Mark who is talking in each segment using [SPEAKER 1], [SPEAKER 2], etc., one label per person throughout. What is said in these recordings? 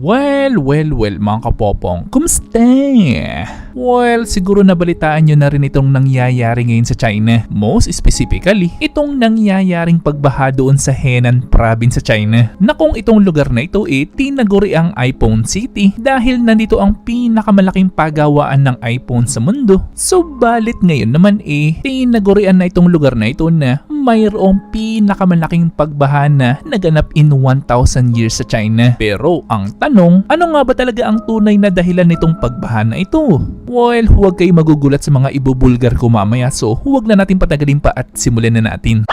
[SPEAKER 1] Well, well, well mga kapopong, kumusta? Well, siguro nabalitaan nyo na rin itong nangyayari ngayon sa China. Most specifically, itong nangyayaring pagbaha doon sa Henan province sa China. Na kung itong lugar na ito eh, tinaguri ang iPhone City dahil nandito ang pinakamalaking pagawaan ng iPhone sa mundo. Subalit ngayon naman eh, tinagurian na itong lugar na ito na mayroong pinakamalaking pagbaha na naganap in 1,000 years sa China. Pero ang tanong, ano nga ba talaga ang tunay na dahilan nitong pagbaha na ito? Well, huwag kayo magugulat sa mga ibubulgar ko mamaya so huwag na natin patagalin pa at simulan na natin.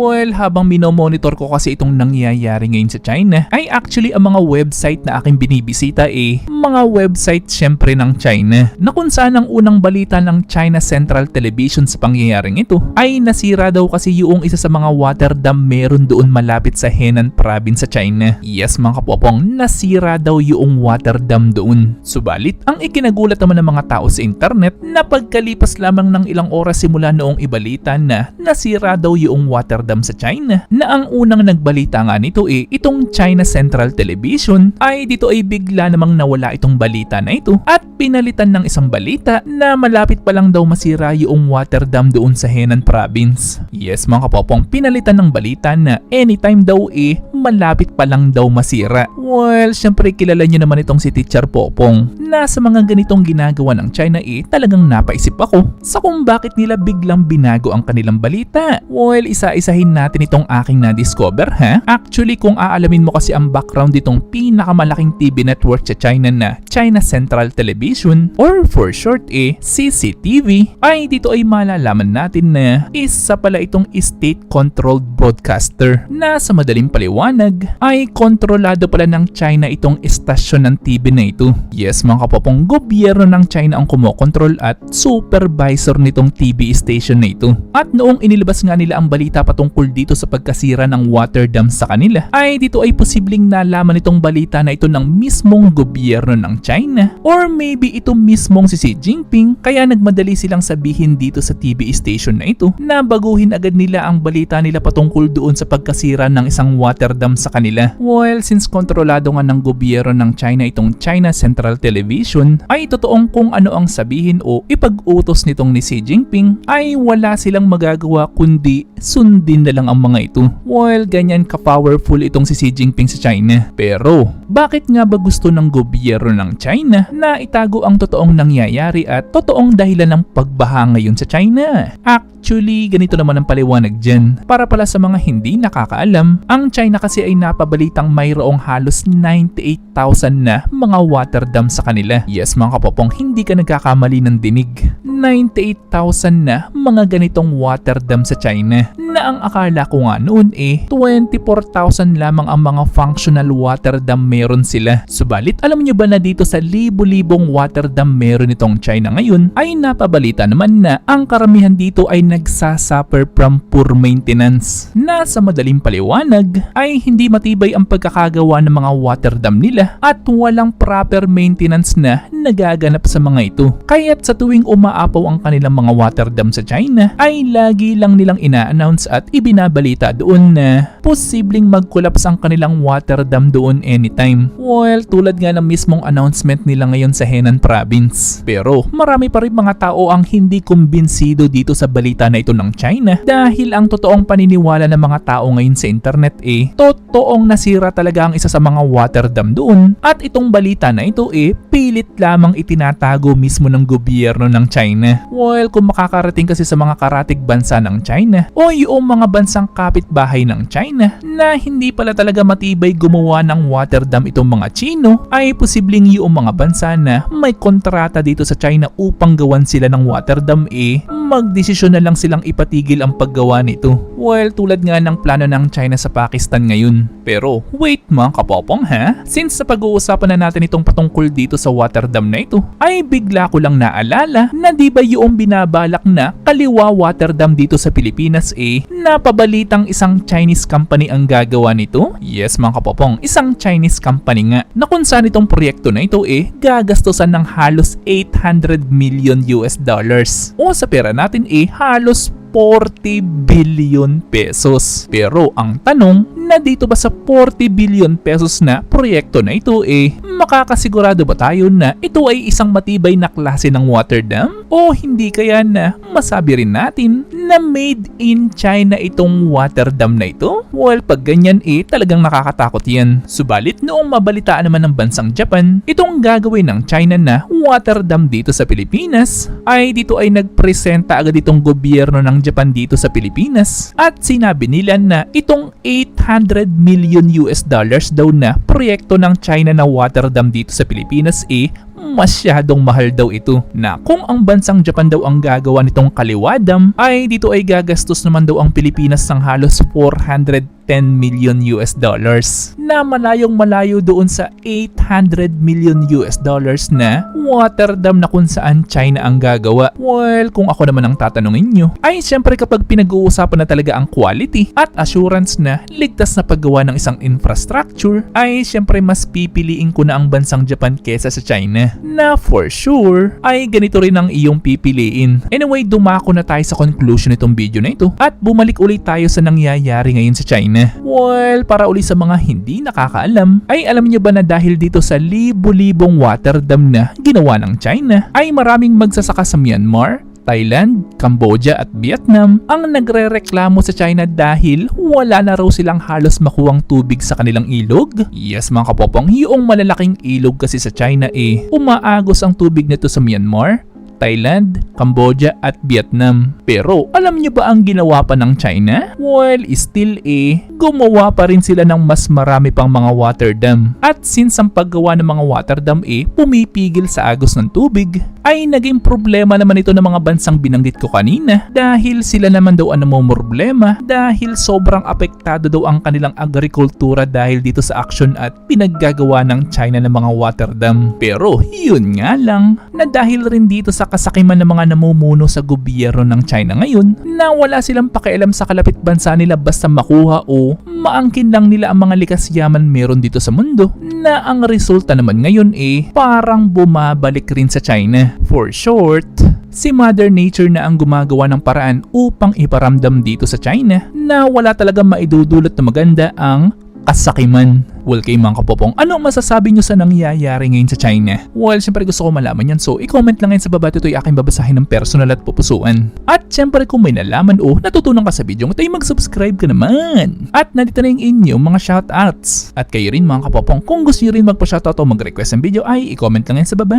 [SPEAKER 1] Well, habang minomonitor ko kasi itong nangyayari ngayon sa China, ay actually ang mga website na aking binibisita eh, mga website syempre ng China, na kung saan ang unang balita ng China Central Television sa pangyayaring ito, ay nasira daw kasi yung isa sa mga water dam meron doon malapit sa Henan province sa China. Yes mga kapopong, nasira daw yung water dam doon. Subalit, ang ikinagulat naman ng mga tao sa internet na pagkalipas lamang ng ilang oras simula noong ibalita na nasira daw yung water dam sa China na ang unang nagbalita nga nito eh itong China Central Television ay dito ay bigla namang nawala itong balita na ito at pinalitan ng isang balita na malapit pa lang daw masira yung water dam doon sa Henan province. Yes mga kapopong pinalitan ng balita na anytime daw eh malapit pa lang daw masira. Well, syempre kilala nyo naman itong si Teacher Popong na sa mga ganitong ginagawa ng China eh talagang napaisip ako sa kung bakit nila biglang binago ang kanilang balita. Well, isa-isahin natin itong aking na-discover ha. Actually, kung aalamin mo kasi ang background ditong pinakamalaking TV network sa China na China Central Television or for short eh CCTV ay dito ay malalaman natin na isa pala itong state-controlled broadcaster na sa madaling paliwanag ay kontrolado pala ng China itong estasyon ng TV na ito. Yes mga kapopong gobyerno ng China ang kumokontrol at supervisor nitong TV station na ito. At noong inilabas nga nila ang balita patungkol dito sa pagkasira ng water dam sa kanila ay dito ay posibleng nalaman itong balita na ito ng mismong gobyerno ng China or maybe ito mismong si Xi Jinping kaya nagmadali silang sabihin dito sa TV station na ito na baguhin agad nila ang balita nila patungkol doon sa pagkasira ng isang water dam sa kanila. Well, since kontrolado nga ng gobyerno ng China itong China Central Television ay totoong kung ano ang sabihin o ipag-utos nitong ni Xi Jinping ay wala silang magagawa kundi sundin na lang ang mga ito. Well, ganyan ka-powerful itong si Xi Jinping sa China. Pero, bakit nga ba gusto ng gobyerno ng China na itago ang totoong nangyayari at totoong dahilan ng pagbaha ngayon sa China? Actually, ganito naman ang paliwanag dyan. Para pala sa mga hindi nakakaalam, ang China kasi ay napabalitang mayroong halos 98,000 na mga water dam sa kanila. Yes mga kapopong, hindi ka nagkakamali ng dinig. 98,000 na mga ganitong water dam sa China na ang akala ko nga noon eh 24,000 lamang ang mga functional water dam meron sila. Subalit alam niyo ba na dito sa libo-libong water dam meron itong China ngayon ay napabalita naman na ang karamihan dito ay nagsasuffer from poor maintenance. Na sa madaling paliwanag ay hindi matibay ang pagkakagawa ng mga water dam nila at walang proper maintenance na nagaganap sa mga ito. Kaya't sa tuwing umaapaw ang kanilang mga water dam sa China ay lagi lang nilang ina-announce at ibinabalita doon na posibleng mag-collapse ang kanilang water dam doon anytime. Well, tulad nga ng mismong announcement nila ngayon sa Henan province. Pero marami pa rin mga tao ang hindi kumbinsido dito sa balita na ito ng China dahil ang totoong paniniwala ng mga tao ngayon sa internet eh totoong nasira talaga ang isa sa mga water dam doon at itong balita na ito eh pilit lamang itinatago mismo ng gobyerno ng China. Well, kung makakarating kasi sa mga karatig bansa ng China o yung mga bansang kapitbahay ng China na hindi pala talaga matibay gumawa ng water dam itong mga Chino ay posibleng yung mga bansa na may kontrata dito sa China upang gawan sila ng water dam eh magdesisyon na lang silang ipatigil ang paggawa nito. Well, tulad nga ng plano ng China sa Pakistan ngayon. Pero, wait mga kapopong ha? Since sa pag-uusapan na natin itong patungkol dito sa water dam na ito, ay bigla ko lang naalala na di ba yung binabalak na kaliwa water dam dito sa Pilipinas eh, napabalitang isang Chinese company ang gagawa nito? Yes mga kapopong, isang Chinese company nga na kung saan itong proyekto na ito eh, gagastusan ng halos 800 million US dollars. O sa pera natin eh, halos 40 billion pesos. Pero ang tanong, na dito ba sa 40 billion pesos na proyekto na ito eh, makakasigurado ba tayo na ito ay isang matibay na klase ng water dam? O hindi kaya na masabi rin natin na made in China itong water dam na ito? Well, pag ganyan eh, talagang nakakatakot yan. Subalit noong mabalitaan naman ng bansang Japan, itong gagawin ng China na water dam dito sa Pilipinas, ay dito ay nagpresenta agad itong gobyerno ng Japan dito sa Pilipinas at sinabi nila na itong 800 million US dollars daw na proyekto ng China na water dam dito sa Pilipinas eh masyadong mahal daw ito na kung ang bansang Japan daw ang gagawa nitong kaliwadam ay dito ay gagastos naman daw ang Pilipinas ng halos 410 million US dollars na malayong malayo doon sa 800 million US dollars na water dam na kung saan China ang gagawa. Well, kung ako naman ang tatanungin nyo, ay syempre kapag pinag-uusapan na talaga ang quality at assurance na ligtas na paggawa ng isang infrastructure, ay syempre mas pipiliin ko na ang bansang Japan kesa sa China. Na for sure, ay ganito rin ang iyong pipiliin. Anyway, dumako na tayo sa conclusion nitong video na ito at bumalik ulit tayo sa nangyayari ngayon sa China. Well, para uli sa mga hindi nakakaalam, ay alam niyo ba na dahil dito sa libo-libong water dam na ginawa ng China, ay maraming magsasaka sa Myanmar, Thailand, Cambodia at Vietnam ang nagre-reklamo sa China dahil wala na raw silang halos makuwang tubig sa kanilang ilog. Yes mga kapopong, yung malalaking ilog kasi sa China eh, umaagos ang tubig nito sa Myanmar, Thailand, Cambodia at Vietnam. Pero alam niyo ba ang ginawa pa ng China? Well, still eh, gumawa pa rin sila ng mas marami pang mga water dam. At since ang paggawa ng mga water dam eh, pumipigil sa agos ng tubig, ay naging problema naman ito ng mga bansang binanggit ko kanina dahil sila naman daw ang problema dahil sobrang apektado daw ang kanilang agrikultura dahil dito sa action at pinaggagawa ng China ng mga water dam. Pero yun nga lang na dahil rin dito sa kasakiman ng mga namumuno sa gobyerno ng China ngayon na wala silang pakialam sa kalapit bansa nila basta makuha o maangkin lang nila ang mga likas yaman meron dito sa mundo na ang resulta naman ngayon eh parang bumabalik rin sa China. For short, si Mother Nature na ang gumagawa ng paraan upang iparamdam dito sa China na wala talagang maidudulot na maganda ang kasakiman. Well, kay mga kapopong, ano masasabi nyo sa nangyayari ngayon sa China? Well, syempre gusto ko malaman yan so i-comment lang ngayon sa baba ito ay aking babasahin ng personal at pupusuan. At syempre kung may nalaman o natutunan ka sa video ito ay mag-subscribe ka naman. At nandito na yung inyong mga shoutouts. At kayo rin mga kapopong, kung gusto nyo rin magpa-shoutout o mag-request ng video ay i-comment lang ngayon sa baba.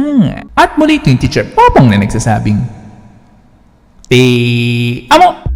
[SPEAKER 1] At muli ito yung teacher Popong na nagsasabing, Te amo!